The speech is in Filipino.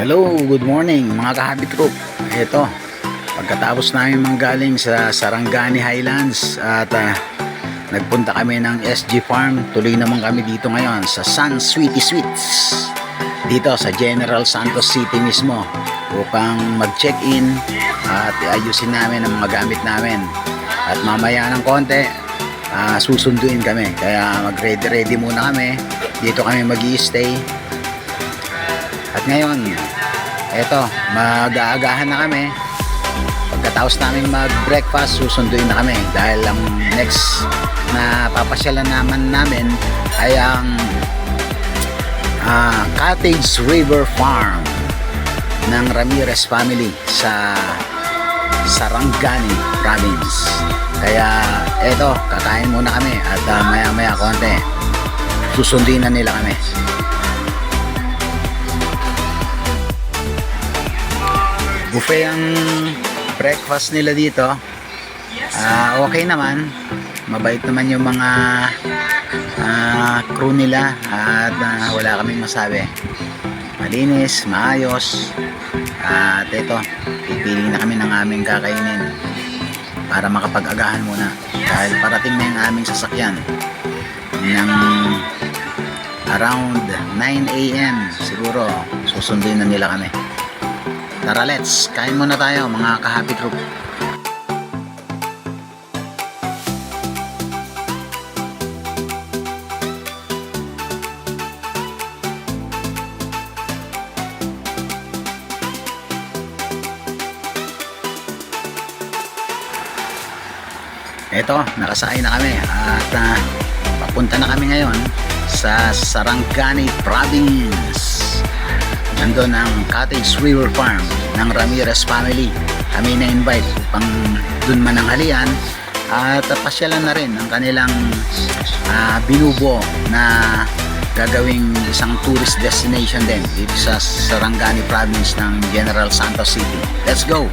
Hello, good morning mga kahabit group. Ito, pagkatapos namin manggaling sa Sarangani Highlands at ah, nagpunta kami ng SG Farm, tuloy naman kami dito ngayon sa Sun Sweetie Sweets. Dito sa General Santos City mismo upang mag-check-in at ayusin namin ang mga gamit namin. At mamaya ng konti, ah, susunduin kami. Kaya mag-ready-ready muna kami. Dito kami mag stay at ngayon, eto, mag-aagahan na kami. Pagkatapos namin mag-breakfast, susunduin na kami dahil ang next na papasyalan naman namin ay ang ah, Cottage River Farm ng Ramirez family sa Sarangani province. Kaya eto, kakain muna kami at ah, maya-maya konti susunduin na nila kami. Buffet ang breakfast nila dito. Ah, okay naman. Mabait naman yung mga ah, crew nila at ah, wala kaming masabi. Malinis, maayos. At ito, pipili na kami ng aming kakainin para makapag-agahan muna. Dahil parating na yung aming sasakyan ng around 9 a.m. siguro susunduin na nila kami. Tara let's, kain muna tayo mga ka-happy group. Eto, nakasakay na kami at ah, papunta na kami ngayon sa Sarangani Province. Nandun ang Cottage River Farm ng Ramirez family. Kami na-invite upang dun mananghalian at pasyalan na rin ang kanilang ah, binubo na gagawing isang tourist destination din dito sa Sarangani Province ng General Santos City. Let's go!